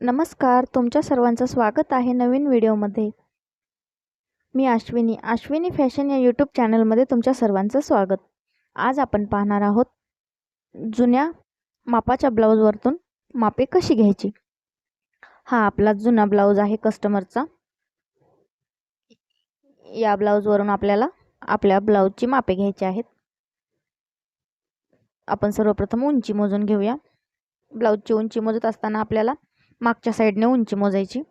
नमस्कार तुमच्या सर्वांचं स्वागत आहे नवीन व्हिडिओमध्ये. मी अश्विनी अश्विनी फॅशन या यूट्यूब चॅनलमध्ये तुमच्या सर्वांचं स्वागत. आज आपण पाहणार आहोत जुन्या मापाच्या ब्लाऊजवरतून मापे कशी घ्यायची? हा आपला जुना ब्लाऊज आहे कस्टमरचा. या ब्लाऊजवरून आपल्याला आपल्या ब्लाऊजची मापे घ्यायची आहेत. आपण सर्वप्रथम उंची मोजून घेऊया. ब्लाऊजची उंची मोजत असताना आपल्याला मागच्या साईडने उंची मोजायची.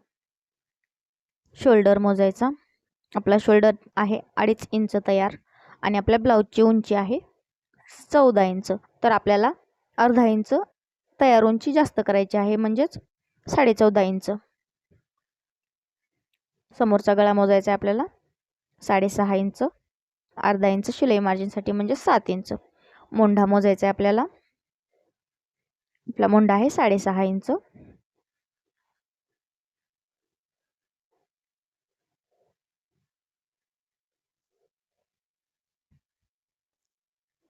शोल्डर मोजायचा. आपला शोल्डर आहे अडीच इंच तयार आणि आपल्या ब्लाऊजची उंची आहे चौदा इंच. तर आपल्याला अर्धा इंच तयार उंची जास्त करायची आहे म्हणजेच साडेचौदा इंच. समोरचा गळा मोजायचा आहे आपल्याला साडेसहा इंच. अर्धा इंच शिलाई मार्जिनसाठी म्हणजे सात इंच. मोंढा मोजायचा आहे आपल्याला. आपला मोंढा आहे साडेसहा इंच.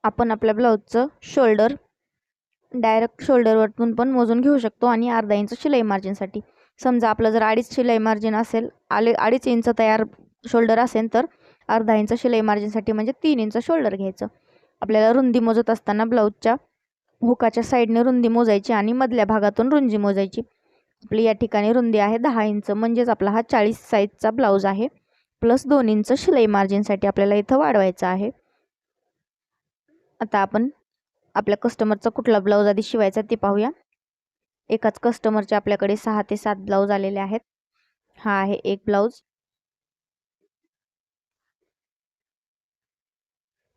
आपण आपल्या ब्लाऊजचं शोल्डर डायरेक्ट शोल्डरवरतून पण मोजून घेऊ शकतो आणि अर्धा इंच शिलाई मार्जिनसाठी समजा आपलं जर अडीच शिलाई मार्जिन असेल आले अडीच इंच तयार शोल्डर असेल तर अर्धा इंच शिलाई मार्जिनसाठी म्हणजे तीन इंच शोल्डर घ्यायचं. आपल्याला रुंदी मोजत असताना ब्लाऊजच्या हुकाच्या साईडने रुंदी मोजायची आणि मधल्या भागातून रुंदी मोजायची. आपली या ठिकाणी रुंदी आहे दहा इंच म्हणजेच आपला हा चाळीस साईजचा ब्लाऊज आहे प्लस दोन इंच शिलाई मार्जिनसाठी आपल्याला इथं वाढवायचं आहे. आता आपण आपल्या कस्टमरचा कुठला ब्लाऊज आधी शिवायचा ते पाहूया. एकाच कस्टमरचे आपल्याकडे सहा ते सात ब्लाऊज आलेले आहेत. हा आहे एक ब्लाऊज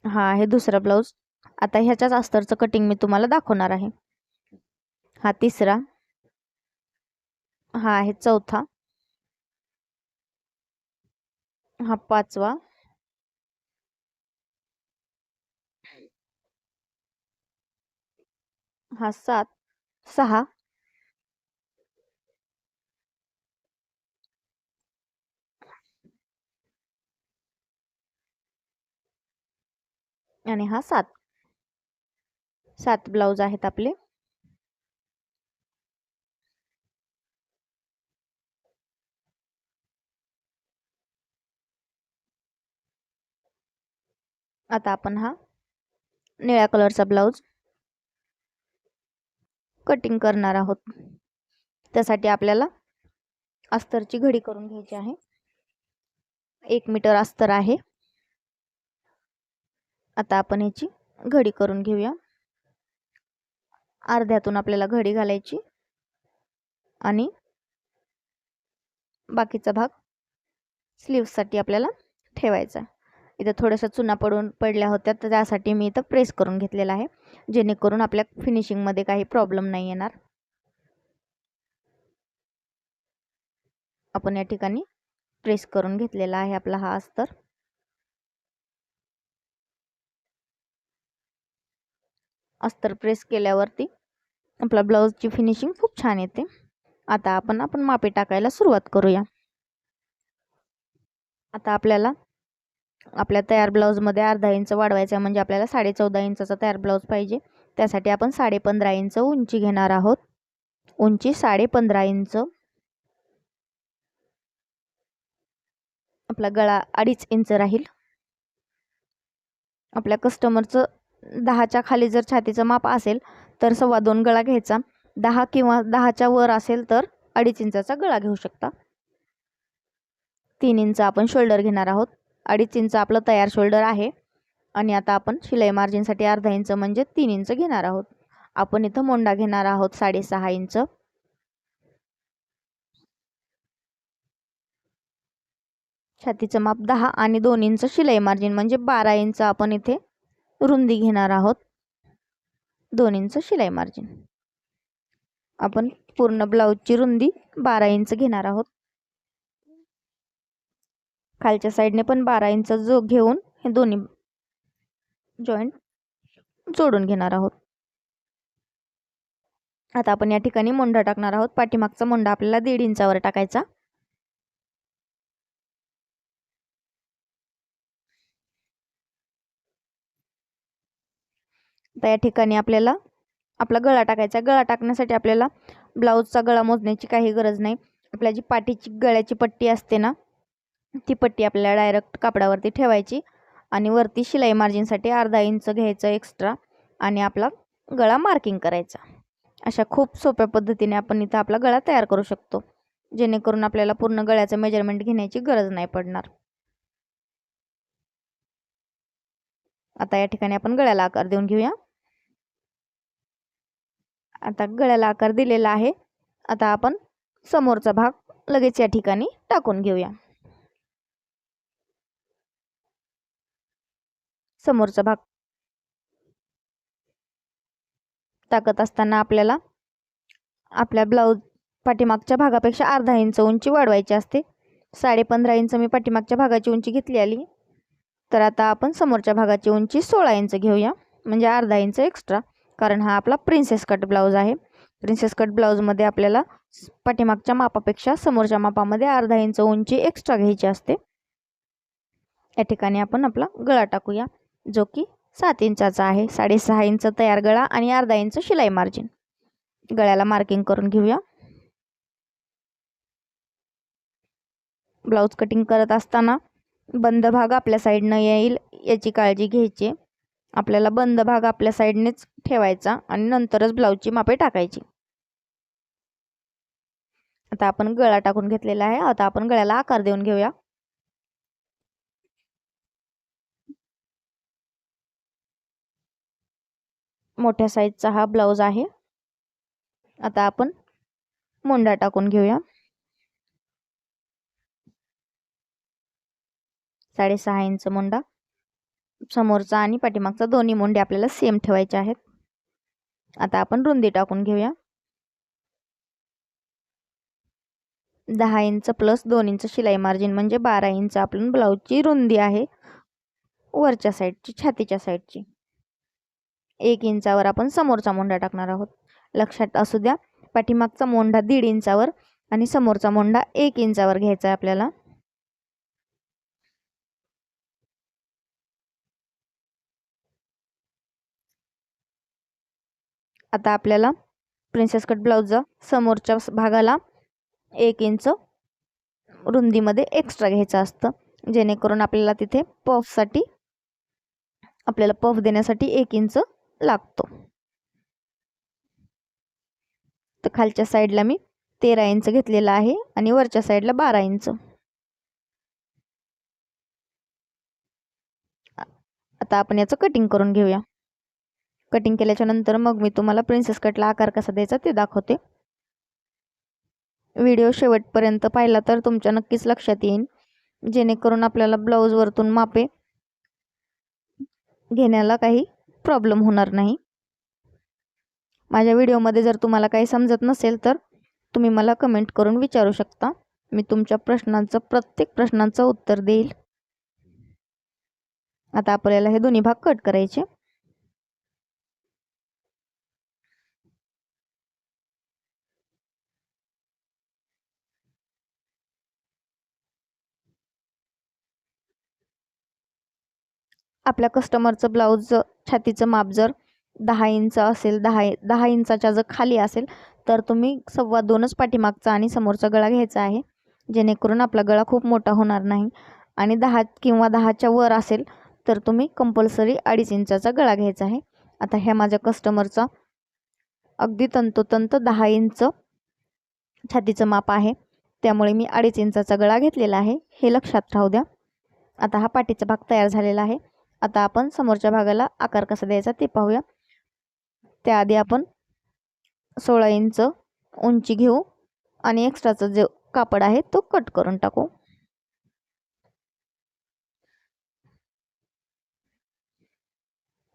हा आहे दुसरा ब्लाऊज आता ह्याच्याच अस्तरचं कटिंग मी तुम्हाला दाखवणार आहे. हा तिसरा. हा आहे चौथा. हा पाचवा. हा सात सहा. आणि हा सात. सात ब्लाऊज आहेत आपले. आता आपण हा निळ्या कलरचा ब्लाऊज कटिंग करणार आहोत. त्यासाठी आपल्याला अस्तरची घडी करून घ्यायची आहे. एक मीटर अस्तर आहे. आता आपण याची घडी करून घेऊया. अर्ध्यातून आपल्याला घडी घालायची आणि बाकीचा भाग स्लीवसाठी आपल्याला ठेवायचा इथं थोडंसं चुना पडून पडल्या होत्या तर त्यासाठी मी इथं प्रेस करून घेतलेला आहे जेणेकरून आपल्या फिनिशिंगमध्ये काही प्रॉब्लेम नाही येणार. आपण या ठिकाणी प्रेस करून घेतलेला आहे आपला हा अस्तर. अस्तर प्रेस केल्यावरती आपला ब्लाऊजची फिनिशिंग खूप छान येते. आता आपण आपण मापे टाकायला सुरुवात करूया. आता आपल्याला आपल्या तयार ब्लाऊजमध्ये अर्धा इंच वाढवायचा म्हणजे आपल्याला साडे चौदा इंचाचा तयार ब्लाऊज पाहिजे. त्यासाठी आपण साडे पंधरा इंच उंची घेणार आहोत. उंची साडे पंधरा इंच. आपला गळा अडीच इंच राहील. आपल्या कस्टमरचं दहाच्या खाली जर छातीचं माप असेल तर सव्वा दोन गळा घ्यायचा. दहा किंवा दहाच्या वर असेल तर अडीच इंचाचा गळा घेऊ शकता. तीन इंच आपण शोल्डर घेणार आहोत. अडीच इंच आपलं तयार शोल्डर आहे. आणि आता आपण शिलाई मार्जिनसाठी अर्धा इंच म्हणजे तीन इंच घेणार आहोत. आपण इथं मोंडा घेणार आहोत साडेसहा इंच. छातीचं माप दहा आणि दोन इंच शिलाई मार्जिन म्हणजे बारा इंच आपण इथे रुंदी घेणार आहोत. दोन इंच शिलाई मार्जिन आपण पूर्ण ब्लाऊजची रुंदी बारा इंच घेणार आहोत. खालच्या साईडने पण बारा इंच जो घेऊन हे दोन्ही जॉईंट जोडून घेणार आहोत. आता आपण या ठिकाणी मोंढा टाकणार आहोत. पाठीमागचा मोंढा आपल्याला दीड इंचावर टाकायचा. तर या ठिकाणी आपल्याला आपला गळा टाकायचा गळा टाकण्यासाठी आपल्याला ब्लाऊजचा गळा मोजण्याची काही गरज नाही. आपल्या जी पाठीची गळ्याची पट्टी असते ना ती पट्टी आपल्याला डायरेक्ट कापडावरती ठेवायची आणि वरती शिलाई मार्जिनसाठी अर्धा इंच घ्यायचं एक्स्ट्रा आणि आपला गळा मार्किंग करायचा. अशा खूप सोप्या पद्धतीने आपण इथं आपला गळा तयार करू शकतो. जेणेकरून आपल्याला पूर्ण गळ्याचं मेजरमेंट घेण्याची गरज नाही पडणार. आता या ठिकाणी आपण गळ्याला आकार देऊन घेऊया. आता गळ्याला आकार दिलेला आहे. आता आपण समोरचा भाग लगेच या ठिकाणी टाकून घेऊया. समोरचा भाग. टाकत असताना आपल्याला आपल्या ब्लाऊज पाठीमागच्या भागापेक्षा अर्धा इंच उंची वाढवायची असते. साडे पंधरा इंच मी पाठीमागच्या भागाची उंची घेतली आली. तर आता आपण समोरच्या भागाची उंची सोळा इंच घेऊया. म्हणजे अर्धा इंच एक्स्ट्रा कारण हा आपला प्रिन्सेस कट ब्लाऊज आहे. प्रिन्सेस कट ब्लाऊजमध्ये आपल्याला पाठीमागच्या मापापेक्षा समोरच्या मापामध्ये अर्धा इंच उंची एक्स्ट्रा घ्यायची असते. या ठिकाणी आपण आपला गळा टाकूया. जो की सात इंचाचा आहे. साडेसहा इंच तयार गळा आणि अर्धा इंच शिलाई मार्जिन गळ्याला मार्किंग करून घेऊया. ब्लाऊज कटिंग करत असताना बंद भाग आपल्या साईडनं येईल याची काळजी घ्यायची. आपल्याला बंद भाग आपल्या साईडनेच ठेवायचा आणि नंतरच ब्लाऊजची मापे टाकायची. आता आपण गळा टाकून घेतलेला आहे. आता आपण गळ्याला आकार देऊन घेऊया. मोठ्या साईजचा हा ब्लाऊज आहे. आता आपण मुंडा टाकून घेऊया. साडेसहा इंच मुंडा. समोरचा आणि पाठीमागचा दोन्ही मुंडे आपल्याला सेम ठेवायचे आहेत. आता आपण रुंदी टाकून घेऊया. दहा इंच प्लस दोन इंच शिलाई मार्जिन म्हणजे बारा इंच. आपण ब्लाऊजची रुंदी आहे. वरच्या साईडची छातीच्या साईडची एक इंचावर आपण समोरचा मोंडा टाकणार आहोत. लक्षात असू द्या पाठीमागचा मोंढा दीड इंचावर आणि समोरचा मोंढा एक इंचावर घ्यायचा आहे आपल्याला. आता आपल्याला प्रिन्सेस कट ब्लाऊजचा समोरच्या भागाला एक इंच रुंदीमध्ये एक्स्ट्रा घ्यायचं असतं. जेणेकरून आपल्याला तिथे पफसाठी आपल्याला पफ देण्यासाठी एक इंच लागतो. तर खालच्या साईडला मी तेरा इंच घेतलेलं आहे आणि वरच्या साईडला बारा इंच. आता आपण याचं कटिंग करून घेऊया. कटिंग केल्याच्यानंतर मग मी तुम्हाला प्रिन्सेस कटला आकार कसा द्यायचा ते दाखवते. व्हिडिओ शेवटपर्यंत पाहिला तर तुमच्या नक्कीच लक्षात येईल. जेणेकरून आपल्याला ब्लाऊजवरतून मापे घेण्याला काही प्रॉब्लेम होणार नाही. माझ्या व्हिडिओमध्ये जर तुम्हाला काही समजत नसेल तर तुम्ही मला कमेंट करून विचारू शकता. मी तुमच्या प्रश्नांचं प्रत्येक प्रश्नांचं उत्तर देईल. आता आपल्याला हे दोन्ही भाग कट करायचे. आपल्या कस्टमरचं ब्लाऊज छातीचं माप जर दहा इंच असेल दहा दहा इंचाच्या जर खाली असेल तर तुम्ही सव्वा दोनच पाठीमागचा आणि समोरचा गळा घ्यायचा आहे. जेणेकरून आपला गळा खूप मोठा होणार नाही. आणि दहा किंवा दहाच्या वर असेल तर तुम्ही कंपल्सरी अडीच इंचाचा गळा घ्यायचा आहे. आता ह्या माझ्या कस्टमरचा अगदी तंतोतंत दहा इंच छातीचं माप आहे. त्यामुळे मी अडीच इंचाचा गळा घेतलेला आहे. हे लक्षात राहू द्या. आता हा पाठीचा भाग तयार झालेला आहे. आता आपण समोरच्या भागाला आकार कसा द्यायचा ते पाहूया. त्याआधी आपण सोळा इंच उंची घेऊ आणि एक्स्ट्राचा जो कापड आहे तो कट करून टाकू.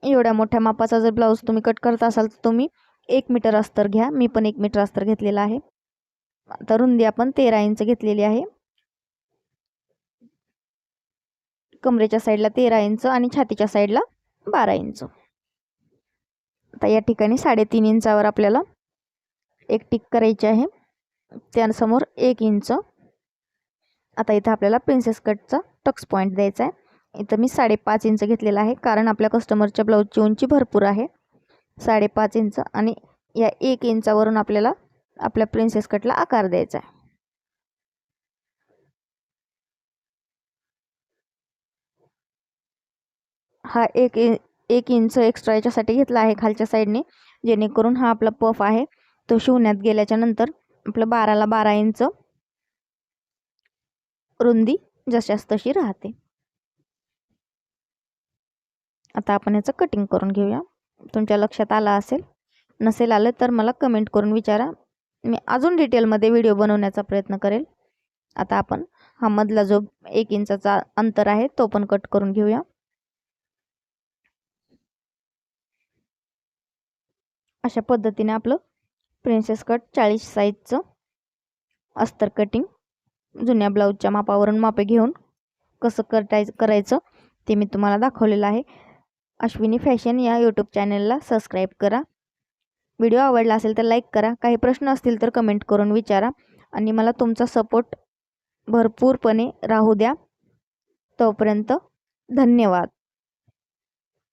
एवढ्या मोठ्या मापाचा जर ब्लाऊज तुम्ही कट करत असाल तर तुम्ही एक मीटर अस्तर घ्या. मी पण एक मीटर अस्तर घेतलेला आहे. आता रुंदी आपण तेरा इंच घेतलेली आहे. कमरेच्या साईडला तेरा इंच आणि छातीच्या साईडला बारा इंच. आता या ठिकाणी साडेतीन इंचावर आपल्याला एक टिक करायची आहे. त्यासमोर एक इंच. आता इथं आपल्याला प्रिन्सेस कटचा टक्स पॉईंट द्यायचा आहे. इथं मी साडेपाच इंच घेतलेला आहे कारण आपल्या कस्टमरच्या ब्लाऊजची उंची भरपूर आहे. साडेपाच इंच आणि या एक इंचावरून आपल्याला आपल्या प्रिन्सेस कटला आकार द्यायचा आहे. हा एक एक इंच एक्स्ट्रा याच्यासाठी घेतला आहे खालच्या साईडने जेणेकरून हा आपला पफ आहे. तो शिवण्यात गेल्याच्यानंतर आपलं बाराला बारा इंच रुंदी जशास तशी राहते. आता आपण याचं कटिंग करून घेऊया. तुमच्या लक्षात आलं असेल? नसेल आलं तर मला कमेंट करून विचारा. मी अजून डिटेलमध्ये व्हिडिओ बनवण्याचा प्रयत्न करेल. आता आपण हा मधला जो एक इंचाचा अंतर आहे तो पण कट करून घेऊया. अशा पद्धतीने आपलं प्रिन्सेस कट चाळीस साईजचं अस्तर कटिंग जुन्या ब्लाऊजच्या मापावरून मापे घेऊन कसं करताय करायचं ते मी तुम्हाला दाखवलेलं आहे. अश्विनी फॅशन या यूट्यूब चॅनलला सबस्क्राईब करा. व्हिडिओ आवडला असेल तर लाईक करा. काही प्रश्न असतील तर कमेंट करून विचारा. आणि मला तुमचा सपोर्ट भरपूरपणे राहू द्या. तोपर्यंत धन्यवाद.